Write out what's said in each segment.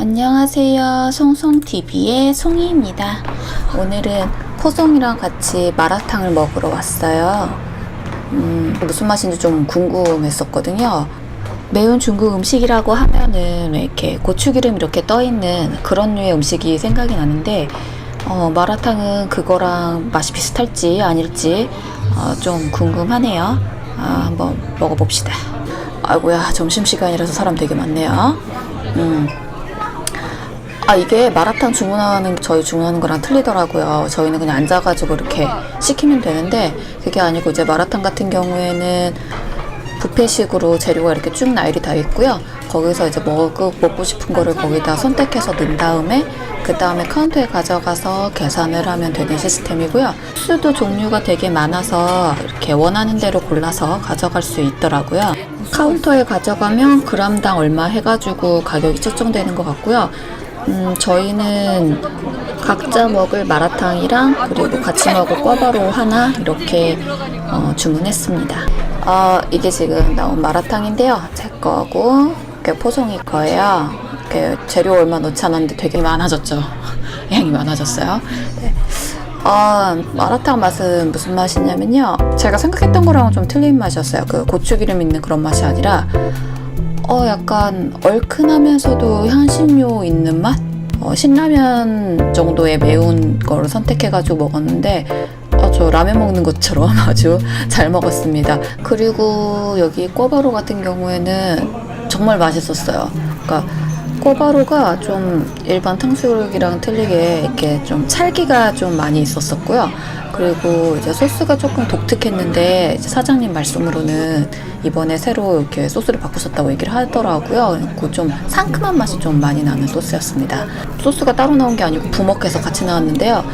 안녕하세요. 송송TV의 송이입니다. 오늘은 포송이랑 같이 마라탕을 먹으러 왔어요. 음, 무슨 맛인지 좀 궁금했었거든요. 매운 중국 음식이라고 하면은 왜 이렇게 고추기름 이렇게 떠있는 그런 류의 음식이 생각이 나는데, 어, 마라탕은 그거랑 맛이 비슷할지 아닐지 어, 좀 궁금하네요. 아, 한번 먹어봅시다. 아이고야, 점심시간이라서 사람 되게 많네요. 음. 아 이게 마라탕 주문하는 저희 주문하는 거랑 틀리더라고요. 저희는 그냥 앉아가지고 이렇게 시키면 되는데 그게 아니고 이제 마라탕 같은 경우에는 뷔페식으로 재료가 이렇게 쭉 나열이 다 있고요. 거기서 이제 먹고, 먹고 싶은 거를 거기다 선택해서 넣은 다음에 그 다음에 카운터에 가져가서 계산을 하면 되는 시스템이고요. 수도 종류가 되게 많아서 이렇게 원하는 대로 골라서 가져갈 수 있더라고요. 카운터에 가져가면 그람당 얼마 해가지고 가격이 책정되는 것 같고요. 음, 저희는 각자 먹을 마라탕이랑 그리고 같이 먹을 꿔바로 하나 이렇게 어, 주문했습니다. 어, 이게 지금 나온 마라탕인데요. 제 거고 이게 포송이 거예요. 이렇게 재료 얼마 넣지 않았는데 되게 많아졌죠. 양이 많아졌어요. 네. 아, 마라탕 맛은 무슨 맛이냐면요. 제가 생각했던 거랑은 좀 틀린 맛이었어요. 그 고추기름 있는 그런 맛이 아니라 어, 약간 얼큰하면서도 향신료 있는 맛? 어, 신라면 정도의 매운 거를 선택해가지고 먹었는데, 어, 저 라면 먹는 것처럼 아주 잘 먹었습니다. 그리고 여기 꿔바로 같은 경우에는 정말 맛있었어요. 그러니까 꼬바로가 좀 일반 탕수육이랑 틀리게 이렇게 좀 찰기가 좀 많이 있었었고요. 그리고 이제 소스가 조금 독특했는데 사장님 말씀으로는 이번에 새로 이렇게 소스를 바꾸셨다고 얘기를 하더라고요. 그 좀 상큼한 맛이 좀 많이 나는 소스였습니다. 소스가 따로 나온 게 아니고 부먹해서 같이 나왔는데요.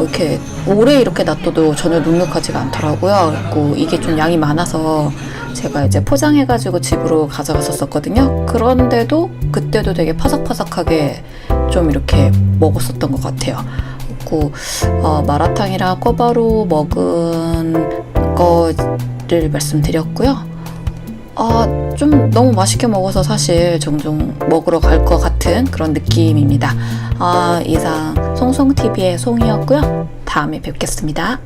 뭐 이렇게 오래 이렇게 놔둬도 전혀 눅눅하지가 않더라고요. 그리고 이게 좀 양이 많아서 제가 이제 포장해가지고 집으로 가져갔었거든요. 그런데도 그때도 되게 파삭파삭하게 좀 이렇게 먹었었던 것 같아요. 그리고 어, 마라탕이랑 꿔바로 먹은 거를 말씀드렸고요. 아, 좀 너무 맛있게 먹어서 사실 종종 먹으러 갈 것 같은 그런 느낌입니다. 아, 이상 송송TV의 송이었고요. 다음에 뵙겠습니다.